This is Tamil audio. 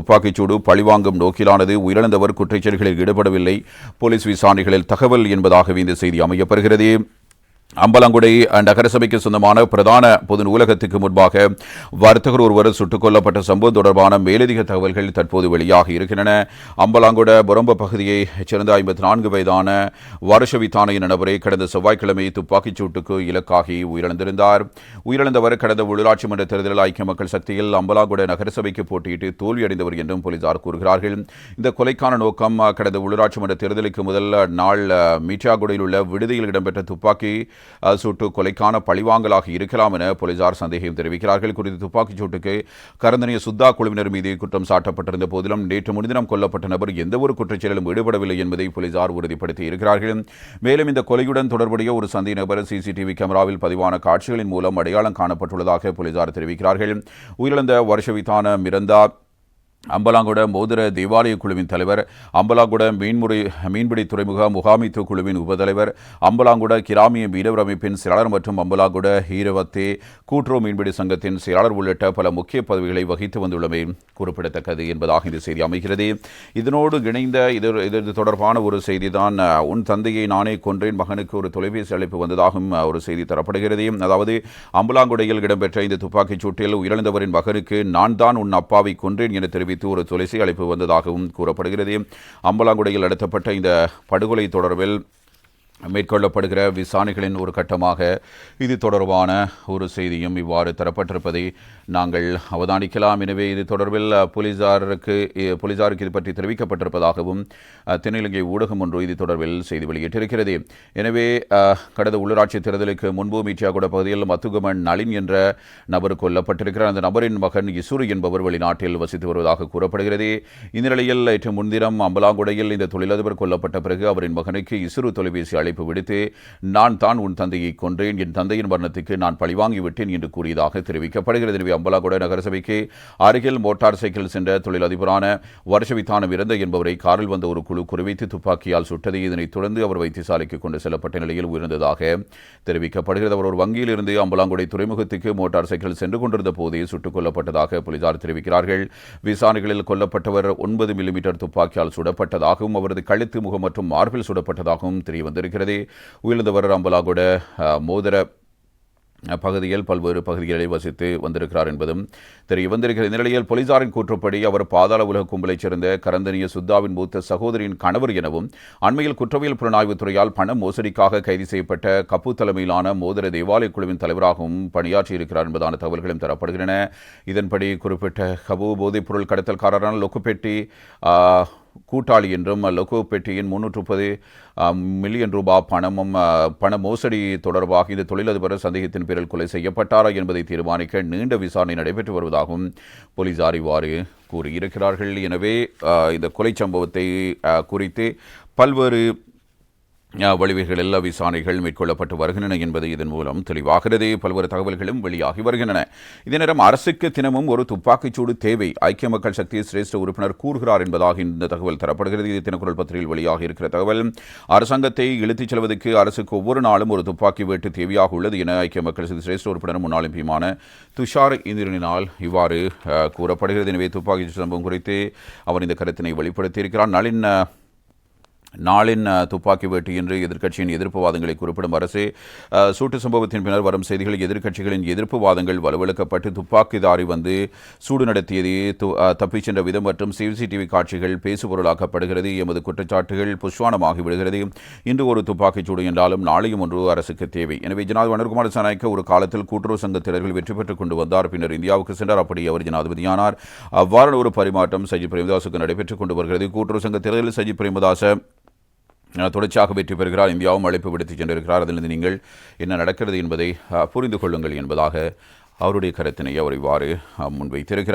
துப்பாக்கிச்சூடு பழிவாங்கும் நோக்கிலானது உயிரிழந்தவர் குற்றச்செயல்களில் ஈடுபடவில்லை. போலீஸ் விசாரணைகளில் தகவல் என்பதாகவே இந்த செய்தி அமையப்பெறுகிறது அம்பலங்குடை நகரசபைக்கு சொந்தமான பிரதான பொது நூலகத்துக்கு முன்பாக வர்த்தகர் ஒருவர் சுட்டுக் கொல்லப்பட்ட சம்பவம் தொடர்பான மேலதிக தகவல்கள் தற்போது வெளியாக இருக்கின்றன. அம்பலாங்குட புறம்ப பகுதியைச் சேர்ந்த ஐம்பத்தி நான்கு வயதான வருஷவித்தான நபரை கடந்த செவ்வாய்க்கிழமை துப்பாக்கிச் சூட்டுக்கு இலக்காகி உயிரிழந்திருந்தார். உயிரிழந்தவர் கடந்த உள்ளாட்சி மன்ற தேர்தலில் ஐக்கிய மக்கள் சக்தியில் அம்பலாங்குட நகரசபைக்கு போட்டியிட்டு தோல்வியடைந்தவர் என்றும் போலீசார் கூறுகிறார்கள். இந்த கொலைக்கான நோக்கம் கடந்த உள்ளாட்சி மன்ற தேர்தலுக்கு முதல் நாள் மீட்டியாகுடையில் உள்ள விடுதியில் இடம்பெற்ற துப்பாக்கி சூட்டு கொலைக்கான பழிவாங்கலாக இருக்கலாம் என போலீசார் சந்தேகம் தெரிவிக்கிறார்கள். குறித்த துப்பாக்கிச் சூட்டுக்கு கரந்தனிய சுத்தா குழுவினர் மீது குற்றம் சாட்டப்பட்டிருந்த போதிலும் நேற்று முன்தினம் கொல்லப்பட்ட நபர் எந்தவொரு குற்றச்செயலும் ஈடுபடவில்லை என்பதை போலீசார் உறுதிப்படுத்தி இருக்கிறார்கள். மேலும் இந்த கொலையுடன் தொடர்புடைய ஒரு சந்தேக நபர் சிசிடிவி கேமராவில் பதிவான காட்சிகளின் மூலம் அடையாளம் காணப்பட்டுள்ளதாக போலீசார் தெரிவிக்கிறார்கள். உயிரிழந்த வருஷவித்தான மிரந்தா அம்பலாங்குட மோதிர தேவாலய குழுவின் தலைவர் அம்பலாங்குடம் மீன்முறை மீன்பிடி துறைமுக முகாமித்துவ குழுவின் உபதலைவர் அம்பலாங்குட கிராமிய மீனவர் அமைப்பின் செயலாளர் மற்றும் அம்பலாங்குட ஹீரவத்தே கூட்டுறவு மீன்பிடி சங்கத்தின் செயலாளர் உள்ளிட்ட பல முக்கிய பதவிகளை வகித்து வந்துள்ளமை குறிப்பிடத்தக்கது என்பதாக இந்த செய்தி அமைகிறது. இதனோடு இணைந்த இது இது தொடர்பான ஒரு செய்தி தான் உன் தந்தையை நானே கொன்றேன் மகனுக்கு ஒரு தொலைபேசி அழைப்பு வந்ததாகவும் ஒரு செய்தி தரப்படுகிறது. அதாவது அம்பலாங்குடையில் இடம்பெற்ற இந்த துப்பாக்கிச் சூட்டில் உயிரிழந்தவரின் மகனுக்கு நான் தான் உன் அப்பாவை கொன்றேன் என தெரிவித்து ஒரு தொலைசை அழைப்பு வந்ததாகவும் கூறப்படுகிறது. அம்பலாங்குடையில் நடத்தப்பட்ட இந்த படுகொலை தொடர்பில் மேற்கொள்ளப்படுகிற விசாரணைகளின் ஒரு கட்டமாக இது தொடர்பான ஒரு செய்தியும் இவ்வாறு தரப்பட்டிருப்பதை நாங்கள் அவதானிக்கலாம். எனவே இது தொடர்பில் போலீசாருக்கு போலீசாருக்கு இது பற்றி தெரிவிக்கப்பட்டிருப்பதாகவும் தென்னிலங்கை ஊடகம் ஒன்று இது தொடர்பில் செய்தி வெளியிட்டிருக்கிறது. எனவே கடந்த உள்ளூராட்சி தேர்தலுக்கு முன்பு மீட்டியாகுட பகுதியில் மத்துகமன் நளின் என்ற நபர் கொல்லப்பட்டிருக்கிறார். அந்த நபரின் மகன் இசுரு என்பவர் வெளிநாட்டில் வசித்து வருவதாக கூறப்படுகிறது. இந்த நிலையில் நேற்று முன்தினம் அம்பலாங்குடையில் இந்த தொழிலதிபர் கொல்லப்பட்ட பிறகு அவரின் மகனுக்கு இசுரு தொலைபேசி அழைப்பு விடுத்து நான் தான் உன் தந்தையை கொன்றேன். என் தந்தையின் மரணத்துக்கு நான் பழிவாங்கி விட்டேன் என்று கூறியதாக தெரிவிக்கப்படுகிறது. எனவே அம்பலாங்குட நகரசபைக்கு அருகில் மோட்டார் சைக்கிள் சென்ற தொழிலதிபரான வருஷவித்தானம் இறந்த என்பவரை காரில் வந்த ஒரு குழு குறிவைத்து துப்பாக்கியால் சுட்டதை இதனைத் தொடர்ந்து அவர் வைத்தியசாலைக்கு கொண்டு செல்லப்பட்ட நிலையில் உயிரிழந்ததாக தெரிவிக்கப்படுகிறது. அவர் ஒரு வங்கியில் இருந்து அம்பலாங்குடை துறைமுகத்துக்கு மோட்டார் சைக்கிள் சென்று கொண்டிருந்த போதே சுட்டுக் கொல்லப்பட்டதாக போலீசார் தெரிவிக்கிறார்கள். விசாரணைகளில் கொல்லப்பட்டவர் ஒன்பது மில்லிமீட்டர் துப்பாக்கியால் சுடப்பட்டதாகவும் அவரது கழுத்து முகம் மற்றும் மார்பில் சுடப்பட்டதாகவும் தெரிய வந்திருக்கிறது உயிரிழந்தவர் அம்பலாகுட மோதிர பகுதியில் பல்வேறு பகுதிகளில் வசித்து வந்திருக்கிறார் என்பதும் தெரிய வந்திருக்கிற இந்நிலையில் போலீசாரின் கூற்றுப்படி அவர் பாதாள உலக கும்பலைச் சேர்ந்த கரந்தனிய சுத்தாவின் மூத்த சகோதரியின் கணவர் எனவும் அண்மையில் குற்றவியல் புலனாய்வுத் துறையால் பண மோசடிக்காக கைது செய்யப்பட்ட கப்பு தலைமையிலான மோதிர தேவாலய குழுவின் தலைவராகவும் பணியாற்றியிருக்கிறார் என்பதான தகவல்களும் தரப்படுகின்றன. இதன்படி குறிப்பிட்ட கபு போதைப்பொருள் கடத்தல்காரரான லொக்குப்பேட்டி கூட்டாளி என்றும் லொகோ பெட்டியின் முன்னூற்று முப்பது மில்லியன் ரூபாய் பணமும் பண மோசடி தொடர்பாக இந்த தொழிலதிபர் சந்தேகத்தின் பேரில் கொலை செய்யப்பட்டாரா என்பதை தீர்மானிக்க நீண்ட விசாரணை நடைபெற்று வருவதாகவும் போலீசார் இவ்வாறு கூறியிருக்கிறார்கள். எனவே இந்த கொலை சம்பவத்தை குறித்து பல்வேறு அஹ், எல்லா விசாரணைகள் மேற்கொள்ளப்பட்டு வருகின்றன என்பது இதன் மூலம் தெளிவாகிறது. பல்வேறு தகவல்களும் வெளியாகி வருகின்றன. இதே நேரம் அரசுக்கு தினமும் ஒரு துப்பாக்கிச்சூடு தேவை. ஐக்கிய மக்கள் சக்தி சிரேஷ்ட உறுப்பினர் கூறுகிறார் என்பதாக இந்த தகவல் தரப்படுகிறது. இது தினக்குரல் பத்திரிகையில் வெளியாகி இருக்கிற தகவல். அரசாங்கத்தை இழுத்துச் செல்வதற்கு அரசுக்கு ஒவ்வொரு நாளும் ஒரு துப்பாக்கி வேட்டு தேவையாக உள்ளது என ஐக்கிய மக்கள் சக்தி சிரேஷ்ட உறுப்பினர் முன்னாள் எம்பியுமான துஷார் இந்திரனினால் இவ்வாறு கூறப்படுகிறது. எனவே துப்பாக்கி சம்பவம் குறித்து அவர் இந்த கருத்தினை வெளிப்படுத்தியிருக்கிறார். நளின் நாளின் துப்பாக்கி வேட்டு என்று எதிர்க்கட்சியின் எதிர்ப்பு வாதங்களை குறிப்பிடும் அரசு சூட்டு சம்பவத்தின் பின்னர் வரும் செய்திகள் எதிர்க்கட்சிகளின் எதிர்ப்பு வாதங்கள் வலுவிழக்கப்பட்டு துப்பாக்கிதாரி வந்து சூடு நடத்தியது. தப்பிச் சென்ற விதம் மற்றும் சிசிடிவி காட்சிகள் பேசுபொருளாக்கப்படுகிறது. எமது குற்றச்சாட்டுகள் புஷ்வானமாகி விடுகிறது இன்று ஒரு துப்பாக்கிச் சூடு என்றாலும் நாளையும் ஒன்று அரசுக்கு தேவை. எனவே ஜனாதிபதி அனுர்குமார் சனாய்க்க ஒரு காலத்தில் கூட்டுறவு சங்கத்தினர்கள் வெற்றி பெற்றுக் கொண்டு வந்தார். பின்னர் இந்தியாவுக்கு சென்றார். அப்படி அவர் ஜனாதிபதியானார். அவ்வாறான ஒரு பரிமாற்றம் சஜித் பிரேமதாசுக்கு நடைபெற்றுக் கொண்டு வருகிறது. கூட்டுறவு சங்க தேர்தலில் சஜித் பிரேமதாச தொடர்ச்சியாக வெற்றி பெறுகிறார் இந்தியாவும் அழைப்பு விடுத்துச் சென்றிருக்கிறார். அதிலிருந்து நீங்கள் என்ன நடக்கிறது என்பதை புரிந்து கொள்ளுங்கள் என்பதாக அவருடைய கருத்தினை அவர் இவ்வாறு முன்வைத்திருக்கிறார்.